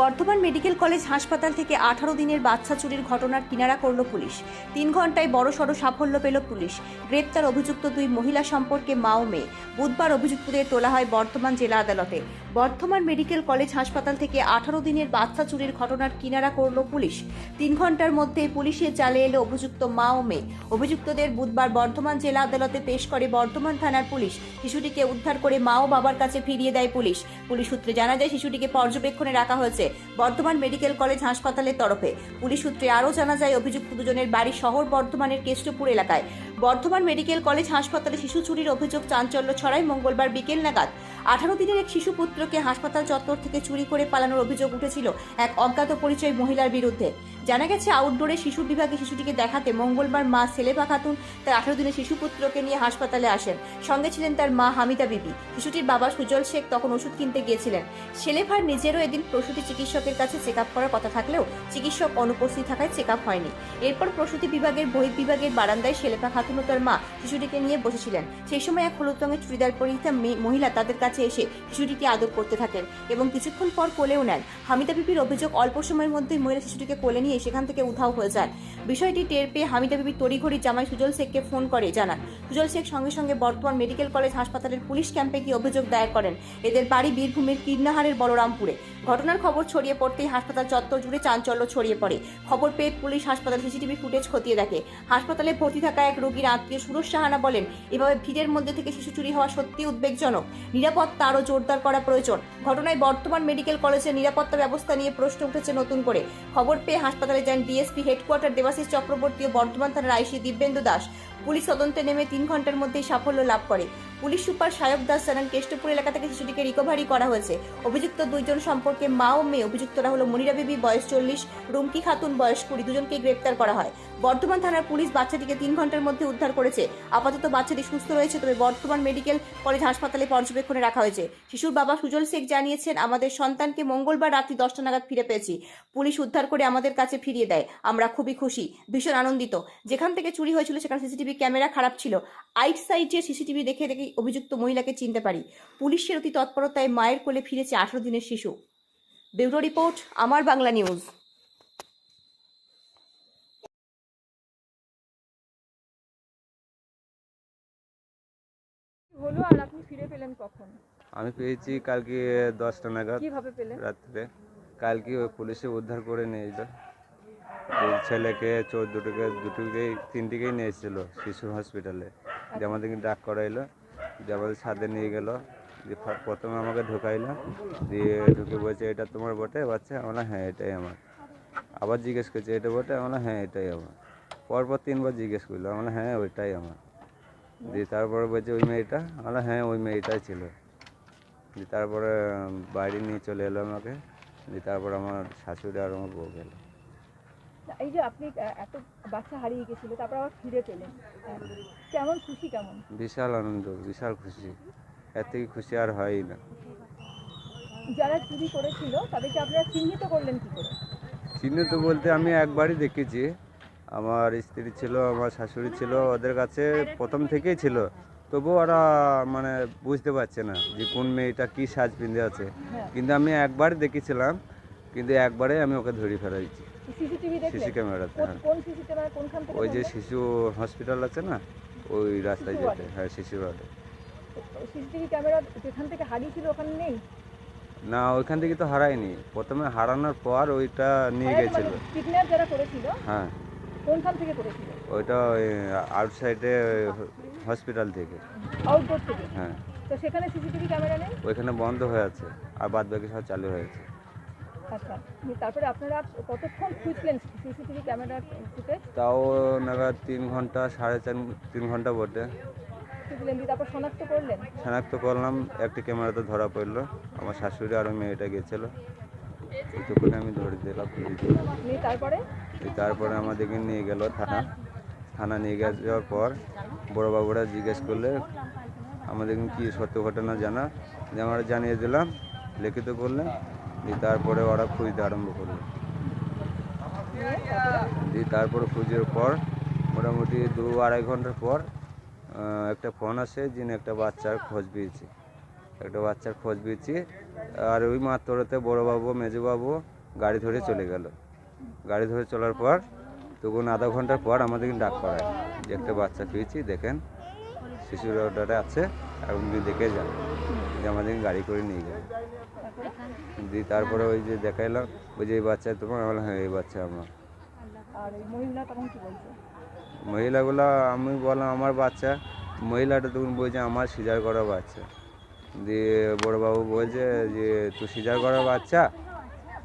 Bardhaman medical college হাসপাতাল থেকে আঠারো দিনের বাচ্চা চুরির ঘটনার কিনারা করল পুলিশ। তিন ঘন্টায় বড়সড় সাফল্য পেল পুলিশ। গ্রেপ্তার অভিযুক্ত দুই মহিলা সম্পর্কে মা ও মেয়ে। বুধবার অভিযুক্তদের তোলা হয় বর্ধমান জেলা আদালতে। বর্ধমান মেডিকেল কলেজ হাসপাতাল থেকে আঠারো দিনের বাচ্চা চুরির ঘটনার কিনারা করল পুলিশ। তিন ঘণ্টার মধ্যে পুলিশের জালে এলো অভিযুক্ত মা ও মেয়ে। অভিযুক্তদের বুধবার বর্ধমান জেলা আদালতে পেশ করে বর্ধমান থানার পুলিশ। শিশুটিকে উদ্ধার করে মা ও বাবার কাছে ফিরিয়ে দেয় পুলিশ। পুলিশ সূত্রে জানা যায়, শিশুটিকে পর্যবেক্ষণে রাখা হয়েছে। বর্ধমান মেডিকেল কলেজ হাসপাতালের তরফে। পুলিশ সূত্রে আরও জানা যায়, অভিযুক্ত দুজনের বাড়ি শহর বর্ধমানের কেষ্টপুর এলাকায়। বর্ধমান মেডিকেল কলেজ হাসপাতালে শিশু চুরির অভিযোগ চাঞ্চল্য ছড়ায় মঙ্গলবার বিকেল নাগাদ। আঠারো দিনের এক শিশু পুত্রকে হাসপাতাল চত্বর থেকে চুরি করে পালানোর অভিযোগ উঠেছিল এক অজ্ঞাত পরিচয় মহিলার বিরুদ্ধে। জানা গেছে আউটডোরে শিশু বিভাগে শিশুটিকে দেখাতে মঙ্গলবার মা সেলেভা খাতুন তার আঠারো দিনের শিশু পুত্রকে নিয়ে হাসপাতালে আসেন। সঙ্গে ছিলেন তার মা হামিদা বিবি। শিশুটির বাবা সুজল শেখ তখন ওষুধ কিনতে গিয়েছিলেন। সেলেভার নিজেরও এদিন প্রসূতি চিকিৎসকের কাছে চেক আপ করার কথা থাকলেও চিকিৎসক অনুপস্থিত থাকায় চেক আপ হয়নি। এরপর প্রসূতি বিভাগের, বহির বিভাগের বারান্দায় শেলেফা খাতুন ও তার মা শিশুটিকে নিয়ে বসেছিলেন। সেই সময় এক হলুদ রঙের চুড়িদার পরিহিতা মহিলা তাদের কাছে এসে শিশুটিকে আদর করতে থাকেন এবং কিছুক্ষণ পর কোলেও নেন। হামিদা বিবির অভিযোগ অল্প সময়ের মধ্যেই মহিলা শিশুটিকে কোলে নিয়ে সেখান থেকে উধাও হয়ে যান বিষয়টি টের পেয়ে হামিদা বিবি তড়িঘড়ি জামাই সুজল শেখকে ফোন করে জানান। সুজল শেখ সঙ্গে সঙ্গে বর্তমান মেডিকেল কলেজ হাসপাতালের পুলিশ ক্যাম্পে গিয়ে অভিযোগ দায়ের করেন। এদের বাড়ি বীরভূমের কীর্ণাহারের বলরামপুরে। ঘটনার খবর ছড়িয়ে পড়তেই হাসপাতাল চত্বর জুড়ে চাঞ্চল্য ছড়িয়ে পড়ে। খবর পেয়ে পুলিশ হাসপাতাল সিসিটিভি ফুটেজ খতিয়ে দেখে। হাসপাতালে ভর্তি থাকা এক রোগীর আত্মীয় সুরজ সাহানা বলেন, এভাবে ভিড়ের মধ্যে থেকে শিশু চুরি হওয়া সত্যি উদ্বেগজনক। নিরাপত্তা আরও জোরদার করা প্রয়োজন। ঘটনায় বর্তমান মেডিকেল কলেজের নিরাপত্তা ব্যবস্থা নিয়ে প্রশ্ন উঠেছে নতুন করে। খবর পেয়ে হাসপাতালে যান ডিএসপি হেডকোয়ার্টার দেবাশিস চক্রবর্তী ও বর্ধমান থানার আইসি দিব্যেন্দু দাস। পুলিশ তদন্তে নেমে তিন ঘণ্টার মধ্যে সাফল্য লাভ করে। পুলিশ সুপার সায়ক দাস জানান, কেষ্টপুর এলাকা থেকে শিশুটিকে রিকভারি করা হয়েছে। অভিযুক্ত দুইজন সম্পর্কে মা ও মেয়ে অভিযুক্তরা হলো মনিরা বিবি, বয়স চল্লিশ, রুমকি খাতুন, বয়স কুড়ি। দুজনকে গ্রেপ্তার করা হয়। বর্ধমান থানার পুলিশ বাচ্চাটিকে তিন ঘণ্টার মধ্যে উদ্ধার করেছে। আপাতত বাচ্চাটি সুস্থ রয়েছে, তবে বর্ধমান মেডিকেল কলেজ হাসপাতালে পর্যবেক্ষণে রাখা হয়েছে। শিশুর বাবা সুজল শেখ জানিয়েছেন, আমাদের সন্তানকে মঙ্গলবার রাত্রি দশটা নাগাদ ফিরে পেয়েছি। পুলিশ উদ্ধার করে আমাদের কাছে ফিরিয়ে দেয়। আমরা খুবই খুশি, ভীষণ আনন্দিত। যেখান থেকে চুরি হয়েছিল, সেখানে সিসিটিভি ক্যামেরা খারাপ ছিল। আইট সাইডের সিসিটিভি দেখে দেখে অভিযুক্ত মহিলাকে চিনতে পারি। পুলিশের অতি তৎপরতায় মায়ের কোলে ফিরেছে আঠারো দিনের শিশু। ব্যুরো রিপোর্ট, আমার বাংলা নিউজ হলো আর আপনি ফিরে পেলেন কখন? আমি পেয়েছি কালকে দশটা নাগাদ কীভাবে পেলেন রাত্রে। কালকে ওই পুলিশে উদ্ধার করে নিয়ে এলো। ছেলেকে চোর দুটোকে দুটোকেই তিনটিকেই নিয়ে এসেছিল শিশু হসপিটালে। যে আমাদেরকে ডাক করাইলো যে আমাদের সাথে নিয়ে গেল দিয়ে প্রথমে আমাকে ঢুকাইলো দিয়ে ঢুকে বলছে এটা তোমার বটে? বাচ্চা আমরা হ্যাঁ এটাই আমার। আবার জিজ্ঞেস করছে এটা বটে? আমরা হ্যাঁ এটাই আমার। পরপর তিনবার জিজ্ঞেস করল আমরা হ্যাঁ ওইটাই আমার। দিয়ে তারপরে বলছে ওই মেয়েটা? আমরা হ্যাঁ ওই মেয়েটাই ছিল। দিয়ে তারপরে বাড়ি নিয়ে চলে এলো আমাকে। দিয়ে তারপর আমার শাশুড়ি আর আমার বউ গেল। এই যে আপনি এত বাচ্চা হারিয়ে গেছিল তারপর আবার ফিরে পেলেন কেমন খুশি কেমন? বিশাল আনন্দ বিশাল খুশি। এর থেকে খুশি আর হয়ই না। যারা চুরি করেছিল তাদেরকে আপনারা চিহ্নিত করলেন কি করে? চিহ্নিত বলতে আমি একবারই দেখেছি। আমার স্ত্রী ছিল আমার শাশুড়ি ছিল ওদের কাছে প্রথম থেকেই ছিল। তবুও ওরা মানে বুঝতে পারছে না যে কোন মেয়েটা কী সাজ পিঁধে আছে। হ্যাঁ কিন্তু আমি একবারই দেখেছিলাম কিন্তু একবারে আমি ওকে ধরে ফেলাইছি সিসি ক্যামেরাতে হ্যাঁ। ওই যে শিশু হসপিটাল আছে না ওই রাস্তায় যেতে হ্যাঁ শিশু রোডে সিসিটিভি ক্যামেরা যেখান থেকে হারিয়েছিল ওখানে নেই? না ওইখান থেকে তো হারায়নি। প্রথমে হারানোর পর ওইটা নিয়ে গেছিল। কিডন্যাপ যারা করেছিল? হ্যাঁ। কোনখান থেকে করেছিল? ওইটা আউটসাইডে হসপিটাল থেকে। আউটডোর থেকে? হ্যাঁ। তো সেখানে সিসিটিভি ক্যামেরা নেই? ওইখানে বন্ধ হয়ে আছে আর বাদ বাকি সব চালু হয়েছে আচ্ছা তারপরে আপনারা কতক্ষণ খুঁজলেন সিসিটিভি ক্যামেরার ফুটেজ তাও নাগাদ তিন ঘণ্টা সাড়ে চার তিন ঘণ্টা বটে। খুঁজলেন তারপর শনাক্ত করলেন? শনাক্ত করলাম একটি ক্যামেরাতে ধরা পড়ল। আমার শাশুড়ি আর মেয়েটা গেছিল। এইটুকুনি আমি ধরে দিলাম। তারপরে? তারপরে আমাদেরকে নিয়ে গেল থানা। থানা নিয়ে যাওয়ার পর বড়োবাবুরা জিজ্ঞেস করলে আমাদেরকে কি সত্য ঘটনা জানা? যে আমরা জানিয়ে দিলাম লিখিত করলে দিয়ে তারপরে ওরা খুঁজতে আরম্ভ করল। দিয়ে তারপরে খুঁজের পর মোটামুটি দু আড়াই ঘণ্টার পর একটা ফোন আসে যিনি একটা বাচ্চার খোঁজ পেয়েছে। একটা বাচ্চার খোঁজ পেয়েছি। আর ওই মাত্রতে বড়োবাবু মেজোবাবু গাড়ি ধরে চলে গেল। গাড়ি ধরে চলার পর তখন আধা ঘণ্টার পর আমাদের ডাক করায় যে একটা বাচ্চা পেয়েছি দেখেন শিশুর অর্ডারে আছে আপনি দেখে যান যে আমাদের গাড়ি করে নিয়ে গেল দিয়ে তারপরে ওই যে দেখাইলাম ওই যে এই বাচ্চা তোমার আমি বললাম, হ্যাঁ এই বাচ্চা আমার। আর মহিলাগুলো আমি বললাম আমার বাচ্চা। মহিলাটা তখন বলছে আমার সিজার করা বাচ্চা। দিয়ে বড়োবাবু বলছে যে তুই সিজার করার বাচ্চা?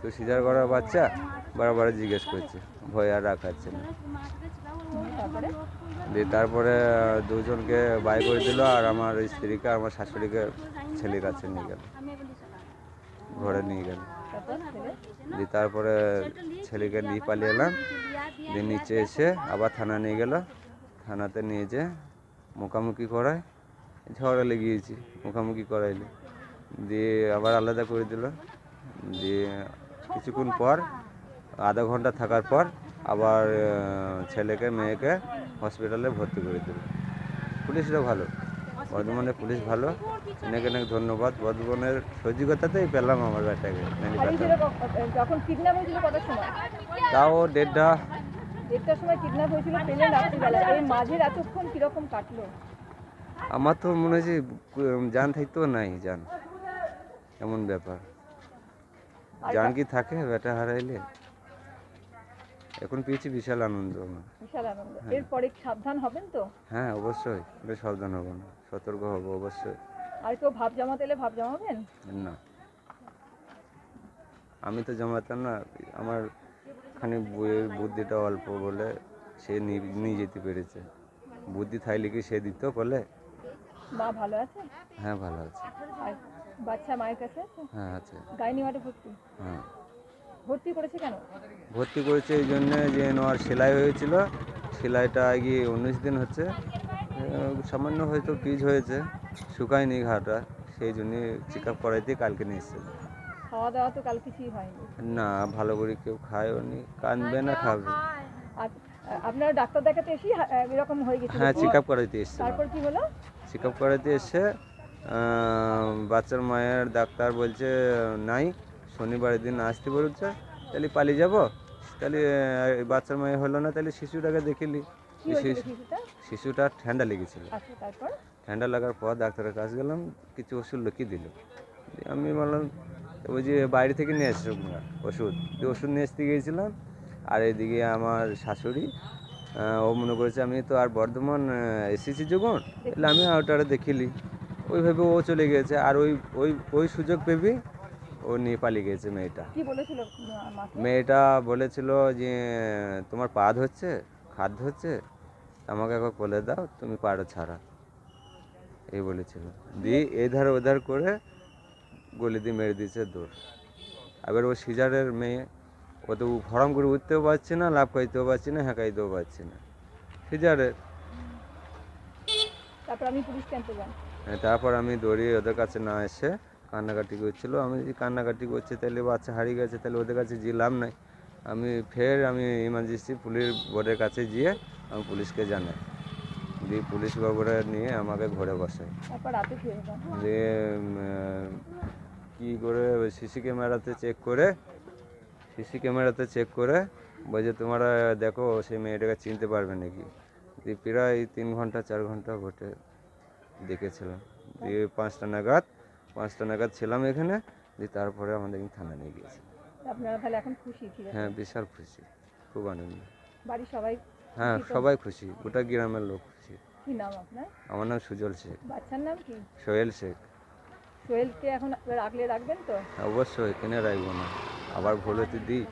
তুই সিজার করার বাচ্চা? বারবার জিজ্ঞেস করছে। ভয় আর রাখাচ্ছে না। দিয়ে তারপরে দুজনকে বাই করে দিল আর আমার স্ত্রীকে, আমার শাশুড়িকে ছেলের কাছে নিয়ে গেল। ঘরে নিয়ে গেল। দিয়ে তারপরে ছেলেকে নিয়ে পালিয়ে এলাম। দিয়ে নিচে এসে আবার থানা নিয়ে গেল। থানাতে নিয়ে যে মুখামুখি করায়। ঝগড়া লেগিয়েছি মুখামুখি করাইলে। দিয়ে আবার আলাদা করে দিল। দিয়ে কিছুক্ষণ পর আধা ঘণ্টা থাকার পর আবার ছেলেকে মেয়েকে হসপিটালে ভর্তি করে দিল। পুলিশরা ভালো। বর্ধমানের পুলিশ ভালো। অনেক অনেক ধন্যবাদ। বর্ধমানের সহযোগিতাতেই পেলাম আমার বেটাকে হারিয়েছিল ক- যখন কিডন্যাপ হয়েছিল কটার সময়? তাও দেড়টা। দেড়টার সময় কিডন্যাপ হয়েছিল পেলেন রাত্রিবেলা এই মাঝের এতক্ষণ কীরকম কাটলো? আমার তো মনে হচ্ছে উম, জান থাকতেও নাই জান এমন ব্যাপার। জান কি থাকে বেটা হারাইলে? এখন পেয়েছি বিশাল আনন্দ আমার। বিশাল আনন্দ। এরপরে সাবধান হবেন তো? হ্যাঁ অবশ্যই। বেশ সাবধান হব না। সতর্ক হব অবশ্যই। আর কেউ ভাব জমাতে এলে ভাব জমাবেন? না। আমি তো জমাতাম না। আমার খানি বইয়ের বুদ্ধিটা অল্প বলে সে নিয়ে যেতে পেরেছে। বুদ্ধি থাইলে কি সে দিত বলে? মা ভালো আছে? হ্যাঁ ভালো আছে। বাচ্চা মায়ের কাছে আছে? হ্যাঁ আছে। গাইনি ওয়ার্ডে ভর্তি? হ্যাঁ। ভর্তি করেছে কেন? ভর্তি করেছে এই জন্যে যে ওর সেলাই হয়েছিল। সেলাইটা গিয়ে উনিশ দিন হচ্ছে। সামান্য হয়তো পিচ হয়েছে শুকায়নি ঘাটা। সেই জন্যে চেক আপ করাইতে কালকে নিয়ে এসেছিল খাওয়া দাওয়া তো কাল কিছুই হয়নি। না ভালো করে কেউ খায়ও নি কানবে না খাবে। আপনার ডাক্তার দেখাতে এসেই এরকম হয়ে গেছিল হ্যাঁ চেক আপ করাইতে এসেছিল তারপর কি হলো? চেক আপ করাইতে এসে বাচ্চার মায়ের ডাক্তার বলছে নাই শনিবারের দিন আসতে বলছে তাহলে পালিয়ে যাব। তাহলে বাচ্চার মায়ের হলো না তাহলে শিশুটাকে দেখিলি। শিশুটা? ঠান্ডা লেগেছিল। আচ্ছা ঠান্ডা লাগার পর ডাক্তারের কাছে গেলাম কিছু ওষুধ লিখিয়ে দিল। আমি বললাম ওই যে বাইরে থেকে নিয়ে এসছো তোমরা ওষুধ। ওষুধ নিয়ে আসতে গিয়েছিলাম আর এদিকে আমার শাশুড়ি ও মনে করেছে আমি তো আর বর্ধমান এসেছি যখন তাহলে আমি ওটারে দেখিলি ওইভাবে ও চলে গেছে আর ওই ওই ওই সুযোগ পেবি ও নিয়ে পালিয়ে গেছে মেয়েটা। মেয়েটা বলেছিল যে তোমার পা ধরছে খাদ্য হচ্ছে আমাকে একবার বলে দাও তুমি পারো ছাড়া। এই বলেছিল। দিয়ে এধার ওধার করে গলি দিয়ে মেরে দিয়েছে দৌড়। আবার ও সিজারের মেয়ে ও তো ফরম করে উঠতেও পারছে না লাভ খাইতেও পারছি না হ্যাঁকাইতেও পারছি না। সিজারের তারপর আমি পুলিশ ক্যাম্পে যান হ্যাঁ, তারপর আমি দৌড়িয়ে ওদের কাছে না এসে কান্নাকাটি করছিল। আমি যদি কান্নাকাটি করছে তাহলে বাচ্চা হারিয়ে গেছে তাহলে ওদের কাছে যে লাভ নাই আমি ফের আমি ইমার্জেন্সি পুলিশ বোর্ডের কাছে গিয়ে আমি পুলিশকে জানাই। দিয়ে পুলিশ বাবুরা নিয়ে আমাকে ঘরে রাতে দিয়ে কী করে সিসি ক্যামেরাতে চেক করে সিসি ক্যামেরাতে চেক করে বলছে তোমরা দেখো সেই মেয়েটাকে চিনতে পারবে নাকি? দিয়ে প্রায় তিন ঘণ্টা চার ঘণ্টা ভোটে দেখেছিলাম। দিয়ে পাঁচটা নাগাদ পাঁচটা নাগাদ ছিলাম এখানে দিয়ে তারপরে আমাদের থানা নিয়ে গিয়েছে। আপনারা তাহলে এখন খুশি হ্যাঁ বিশাল খুশি খুব আনন্দ। বাড়ির সবাই হ্যাঁ সবাই খুশি গোটা গ্রামের লোক খুশি। কি নাম আপনার? আমার নাম সুজল শেখ। বাচ্চার নাম কি? সোহেল শেখ। সোহেলকে এখন রাখলে রাখবেন তো? অবশ্যই কিনে রাখব না। আবার ভুল হতে দিই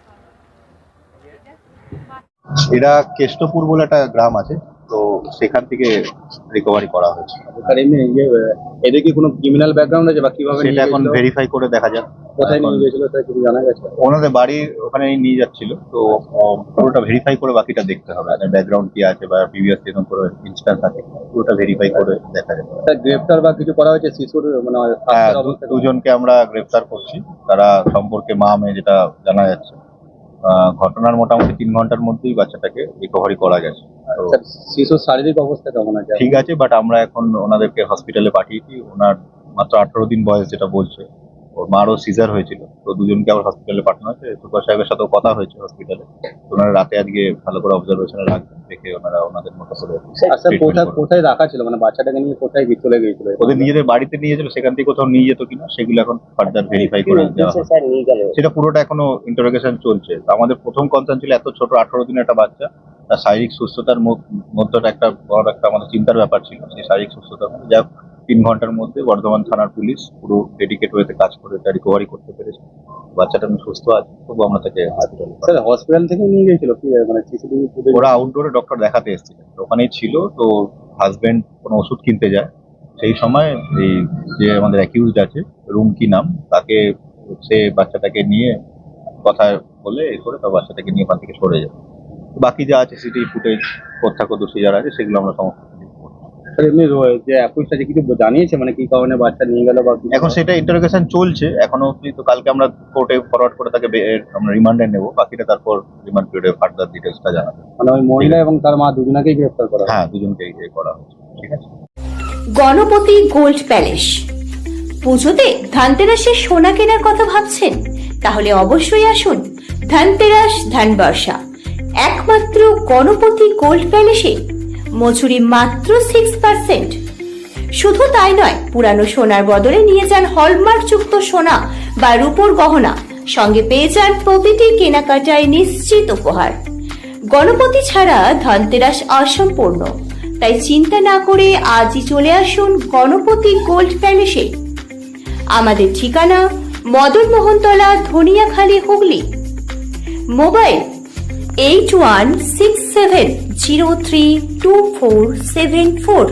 এরা কেষ্টপুর বলে একটা গ্রাম আছে তো সেখান থেকে রিকভারি করা হয়েছে। এদের কি কোনো ক্রিমিনাল ব্যাকগ্রাউন্ড আছে বা কীভাবে সেটা এখন ভেরিফাই করে দেখা যাক। কোথায় নিয়ে এখন গেছিল কিছু জানা গেছে? ওনাদের বাড়ি ওখানে নিয়ে যাচ্ছিল। তো পুরোটা ভেরিফাই করে বাকিটা দেখতে হবে। ব্যাকগ্রাউন্ড কি আছে বা প্রিভিয়াস এরকম করে ইনস্ট্যান্স আছে পুরোটা ভেরিফাই করে দেখা যাবে। গ্রেফতার বা কিছু করা হয়েছে শিশুর মানে হ্যাঁ, দুজনকে আমরা গ্রেফতার করছি। তারা সম্পর্কে মা মেয়ে যেটা জানা যাচ্ছে ঘটনার মোটামুটি তিন ঘণ্টার মধ্যেই বাচ্চাটাকে রিকভারি করা গেছে। শিশুর শারীরিক অবস্থা কেমন আছে? ঠিক আছে বাট আমরা এখন ওনাদেরকে হসপিটালে পাঠিয়েছি। ওনার মাত্র আঠারো দিন বয়স যেটা বলছে। ওর মারও সিজার হয়েছিল। তো দুজনকে আবার হসপিটালে পাঠানো হয়েছে। সুপার সাহেবের সাথেও কথা হয়েছে হসপিটালে ওনারা রাতে আজকে ভালো করে অবজারভেশনে রাখবেন দেখে ওনারা ওনাদের মতো করে কোথায় কোথায় রাখা ছিল? মানে বাচ্চাটাকে নিয়ে কোথায় চলে গিয়েছিল? ওদের নিজেদের বাড়িতে নিয়ে যেত সেখান থেকে কোথাও নিয়ে যেত কিনা সেগুলো এখন ফার্দার ভেরিফাই করে দেওয়া হবে। সেটা পুরোটা এখনও ইন্টারোগেশন চলছে। আমাদের প্রথম কনসার্ন ছিল এত ছোট আঠারো দিনের একটা বাচ্চা। তার শারীরিক সুস্থতার মধ্য- মধ্যটা একটা বড় একটা আমাদের চিন্তার ব্যাপার ছিল সেই শারীরিক সুস্থতার মধ্যে। যা হোক, তিন ঘণ্টার মধ্যে বর্ধমান থানার পুলিশ পুরো ডেডিকেট ওয়েতে কাজ করে এটা রিকভারি করতে পেরেছে। বাচ্চাটা আমি সুস্থ আছে তবু আমরা তাকে হসপিটালে হসপিটাল থেকে নিয়ে গিয়েছিল কি মানে ওরা আউটডোরে ডক্টর দেখাতে এসেছিলেন ওখানেই ছিল তো হাজবেন্ড কোনো ওষুধ কিনতে যায়। সেই সময় এই যে আমাদের অ্যাকিউজড আছে রুমকি নাম তাকে সে বাচ্চাটাকে নিয়ে কথা বলে এ করে তার বাচ্চাটাকে নিয়ে ওখান থেকে সরে যায়। বাকি যা আছে সিটি ফুটেজ প্রত্যক্ষদর্শী যারা আছে সেগুলো আমরা সমস্ত যে একুশ তারিখে কিছু জানিয়েছে? মানে কি কারণে বাচ্চা নিয়ে গেল বা এখন সেটা ইন্টারোগেশন চলছে। এখনও তো কালকে আমরা কোর্টে ফরওয়ার্ড করে তাকে আমরা রিমান্ডে নেব। বাকিটা তারপর রিমান্ড পিরিয়ডে ফার্দার ডিটেলসটা জানাব। মানে ওই মহিলা এবং তার মা দুজনাকেই গ্রেফতার করা হয়। হ্যাঁ দুজনকে ইয়ে করা হচ্ছে ঠিক আছে। Ganapati gold palace. পুজোতে ধানতেরাসের সোনা কেনার কথা ভাবছেন? তাহলে অবশ্যই আসুন ধানতেরাস ধানবর্ষা। একমাত্র গণপতি গোল্ড প্যালেসে মজুরি মাত্র সিক্স পার্সেন্ট শুধু তাই নয়, পুরানো সোনার বদলে নিয়ে যান হলমার্কযুক্ত সোনা বা রূপোর গহনা। সঙ্গে পেয়ে যান প্রতিটি কেনাকাটায় নিশ্চিত উপহার। গণপতি ছাড়া ধনতেরাস অসম্পূর্ণ। তাই চিন্তা না করে আজই চলে আসুন গণপতি গোল্ড প্যালেসে। আমাদের ঠিকানা Madan Mohantala Dhaniakhali, Hooghly. Mobile eight one six seven zero three two four seven four